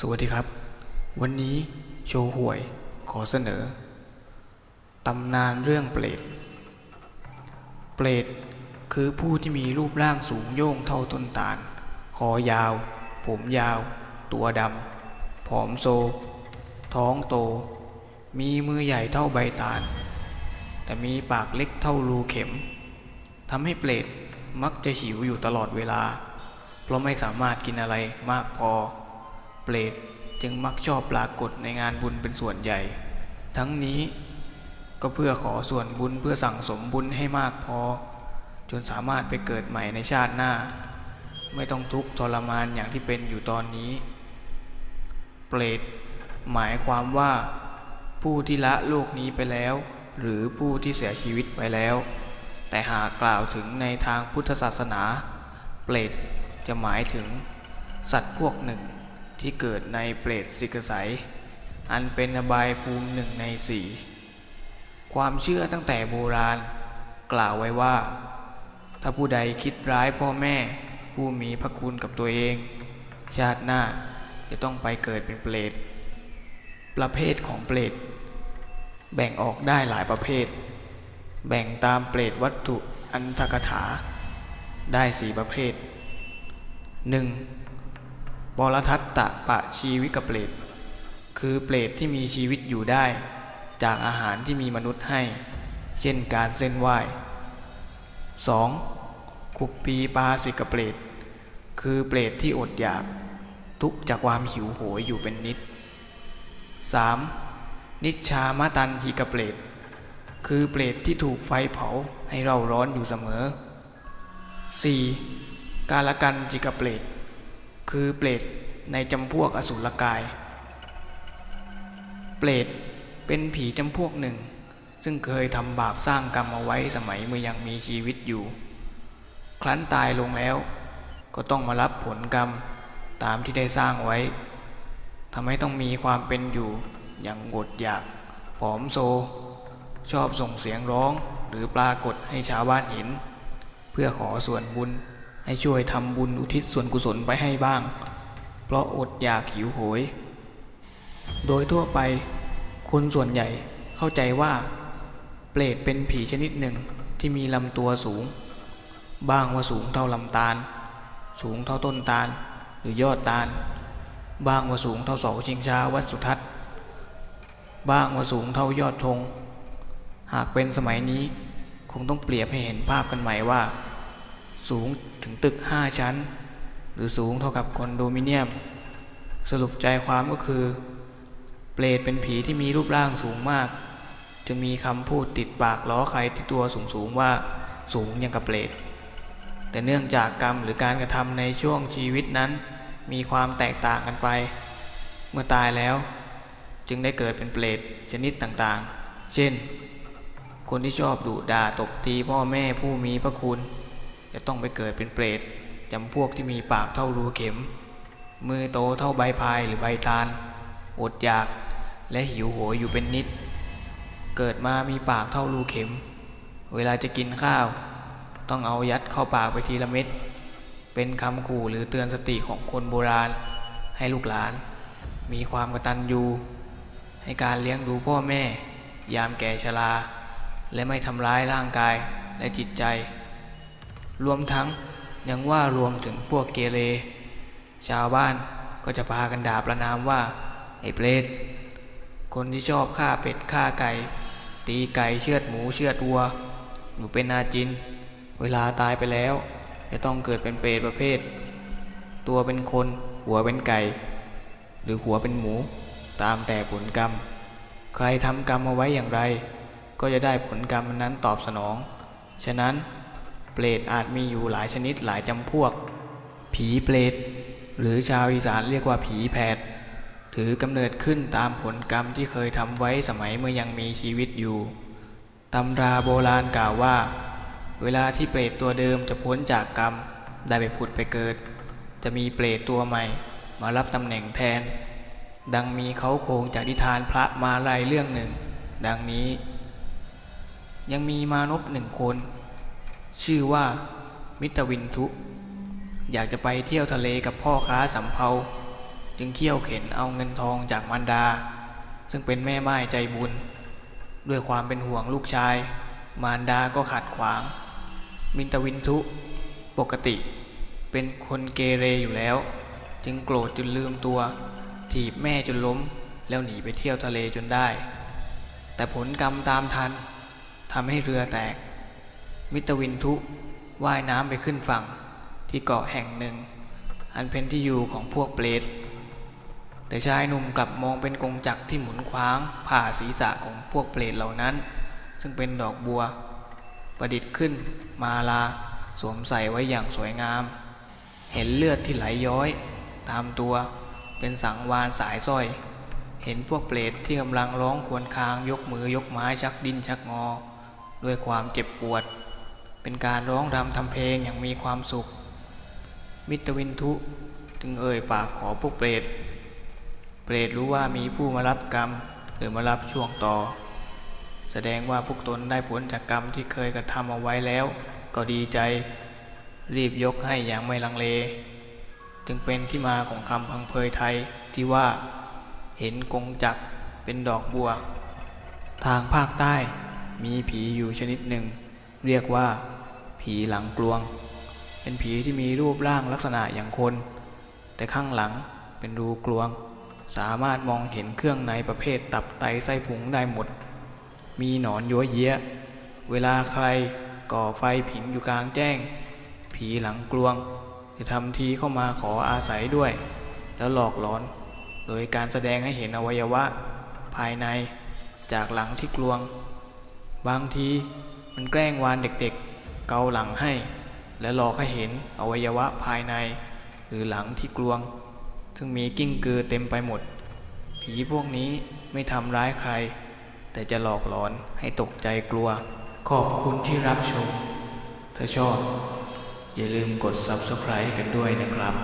สวัสดีครับ วันนี้โชว์หวยขอเสนอ ตำนานเรื่องเปรต เปรตคือผู้ที่มีรูปร่างสูงโย่งเท่าต้นตาล คอยาว ผมยาว ตัวดำ ผอมโซ ท้องโต มีมือใหญ่เท่าใบตาล แต่มีปากเล็กเท่ารูเข็ม ทำให้เปรตมักจะหิวอยู่ตลอดเวลา เพราะไม่สามารถกินอะไรมากพอ เปรตจึงมักชอบปรากฏในงานบุญเป็นส่วนใหญ่ ทั้งนี้ก็เพื่อขอส่วนบุญเพื่อสั่งสมบุญให้มากพอ จนสามารถไปเกิดใหม่ในชาติหน้า ไม่ต้องทุกข์ทรมานอย่างที่เป็นอยู่ตอนนี้ เปรตหมายความว่า ผู้ที่ละโลกนี้ไปแล้ว หรือผู้ที่เสียชีวิตไปแล้ว แต่หากกล่าวถึงในทางพุทธศาสนา เปรตจะหมายถึงสัตว์พวกหนึ่ง ที่เกิดในเปรตสิกไสยอันเป็นอบายภูมิหนึ่งในสี่ความเชื่อตั้งแต่โบราณ กล่าวไว้ว่า ถ้าผู้ใดคิดร้ายพ่อแม่ผู้มีพระคุณกับตัวเอง ชาติหน้าจะต้องไปเกิดเป็นเปรตประเภทของเปรตแบ่งออกได้หลายประเภท แบ่งตามเปรตวัตถุอันทกถา ได้สี่ประเภท 1. บรทัตตะปะชีวิกเปรตคือเปรตที่มีชีวิตอยู่ได้ จากอาหารที่มีมนุษย์ให้ เช่นการเส้นไหว้ 2. ขุปปีปาสิกเปรตคือเปรตที่อดอยาก ทุกจากความหิวโหยอยู่เป็นนิด 3. นิชามตันหิกเปรตคือเปรตที่ถูกไฟเผาให้เราร้อนอยู่เสมอ 4. กาลกันจิกเปรต คือเปรตในจำพวกอสุรกาย เปรตเป็นผีจำพวกหนึ่ง ซึ่งเคยทำบาปสร้างกรรมเอาไว้สมัยเมื่อยังมีชีวิตอยู่ ครั้นตายลงแล้ว ก็ต้องมารับผลกรรมตามที่ได้สร้างไว้ทำให้ต้องมีความเป็นอยู่อย่างอดอยากผอมโซ ชอบส่งเสียงร้องหรือปรากฏให้ชาวบ้านเห็น เพื่อขอส่วนบุญ ให้ช่วยทำบุญอุทิศส่วนกุศลไปให้บ้าง เพราะอดอยากหิวโหย โดยทั่วไป คนส่วนใหญ่เข้าใจว่า เปรตเป็นผีชนิดหนึ่งที่มีลำตัวสูง บ้างว่าสูงเท่าลำตาล สูงเท่าต้นตาล หรือยอดตาล บ้างว่าสูงเท่าเสาชิงช้าวัดสุทัศน์บ้างว่าสูงเท่ายอดธงหากเป็นสมัยนี้คงต้องเปรียบให้เห็นภาพกันใหม่ว่า สูงถึงตึก 5 ชั้น หรือสูงเท่ากับคอนโดมิเนียม สรุปใจความก็คือ เปรตเป็นผีที่มีรูปร่างสูงมาก จะมีคำพูดติดปากล้อใครที่ตัวสูงสูงๆว่าสูงอย่างกับเปรตแต่เนื่องจากกรรมหรือการกระทำในช่วงชีวิตนั้น มีความแตกต่างกันไป เมื่อตายแล้ว จึงได้เกิดเป็นเปรตชนิดต่างๆ เช่น คนที่ชอบดุด่าตบตีพ่อแม่ผู้มีพระคุณ จะต้องไปเกิดเป็นเปรตจำพวกที่มีปากเท่ารูเข็ม มือโตเท่าใบพายหรือใบตาลอดอยากและหิวโหยอยู่เป็นนิด เกิดมามีปากเท่ารูเข็ม เวลาจะกินข้าว ต้องเอายัดเข้าปากไปทีละเม็ด เป็นคำขู่หรือเตือนสติของคนโบราณ ให้ลูกหลาน มีความกตัญญูให้การเลี้ยงดูพ่อแม่ ยามแก่ชราและไม่ทำร้ายร่างกายและจิตใจ รวมทั้งยังว่ารวมถึงพวกเกเร ชาวบ้านก็จะพากันด่าประนามว่า ไอ้เปรตคนที่ชอบฆ่าเป็ดฆ่าไก่ ตีไก่เชือดหมูเชือดวัวหนูเป็นนาจิน เวลาตายไปแล้ว จะต้องเกิดเป็นเปรตประเภท ตัวเป็นคนหัวเป็นไก่ หรือหัวเป็นหมูตามแต่ผลกรรม ใครทำกรรมเอาไว้อย่างไร ก็จะได้ผลกรรมนั้นตอบสนอง ฉะนั้น เปรตอาจมีอยู่หลายชนิดหลายจำพวก ผีเปรตหรือชาวอีสานเรียกว่าผีแผดถือกำเนิดขึ้นตามผลกรรมที่เคยทำไว้สมัยเมื่อยังมีชีวิตอยู่ตำราโบราณกล่าวว่า เวลาที่เปรตตัวเดิมจะพ้นจากกรรม ได้ไปผุดไปเกิด จะมีเปรตตัวใหม่ มารับตำแหน่งแทน ดังมีเขาโคงจากนิทานพระมาลัยเรื่องหนึ่ง ดังนี้ ยังมีมานพหนึ่งคน ชื่อว่า มิตรวินทุ อยากจะไปเที่ยวทะเลกับพ่อค้าสำเภาจึงเคี่ยวเข็นเอาเงินทองจากมารดา ซึ่งเป็นแม่ไม้ใจบุญ ด้วยความเป็นห่วงลูกชาย มารดาก็ขัดขวาง มินตวินทุ ปกติ เป็นคนเกเรอยู่แล้ว จึงโกรธจนลืมตัว ถีบแม่จนล้ม แล้วหนีไปเที่ยวทะเลจนได้ แต่ผลกรรมตามทันทำให้เรือแตก มิตรวินทุว่ายน้ำไปขึ้นฝั่งที่เกาะแห่งหนึ่ง อันเป็นที่อยู่ของพวกเปรตแต่ชายหนุ่มกลับมองเป็นกงจักรที่หมุนคว้าง ผ่าศีรษะของพวกเปรตเหล่านั้น ซึ่งเป็นดอกบัว ประดิษฐ์ขึ้นมาลา สวมใส่ไว้อย่างสวยงาม เห็นเลือดที่ไหลย้อย ตามตัวเป็นสังวานสายสร้อย เห็นพวกเปรตที่กำลังร้องควรคางยกมือยกไม้ชักดิ้นชักงอ ด้วยความเจ็บปวด เป็นการร้องรำทำเพลงอย่างมีความสุข มิตรวินทุจึงเอ่ยปากขอพวกเปรต เปรตรู้ว่ามีผู้มารับกรรมหรือมารับช่วงต่อ แสดงว่าพวกตนได้ผลจากกรรมที่เคยกระทำเอาไว้แล้ว ก็ดีใจรีบยกให้อย่างไม่ลังเล จึงเป็นที่มาของคำพังเพยไทยที่ว่าเห็นกงจักเป็นดอกบัว ทางภาคใต้มีผีอยู่ชนิดหนึ่ง เรียกว่า ผีหลังกลวง เป็นผีที่มีรูปร่างลักษณะอย่างคน แต่ข้างหลังเป็นรูกลวง สามารถมองเห็นเครื่องในประเภทตับไตไส้พุงได้หมด มีหนอนยัวเยี้ยเวลาใครก่อไฟผิงอยู่กลางแจ้ง ผีหลังกลวง จะทำทีเข้ามาขออาศัยด้วย แล้วหลอกหลอน โดยการแสดงให้เห็นอวัยวะ ภายในจากหลังที่กลวง บางทีมันแกล้งวานเด็กๆ เกาหลังให้ และหลอกให้เห็นอวัยวะภายใน หรือหลังที่กลวง ซึ่งมีกิ้งกือเต็มไปหมด ผีพวกนี้ไม่ทำร้ายใคร แต่จะหลอกหลอนให้ตกใจกลัว ขอบคุณที่รับชม ถ้าชอบ อย่าลืมกด Subscribe กันด้วยนะครับ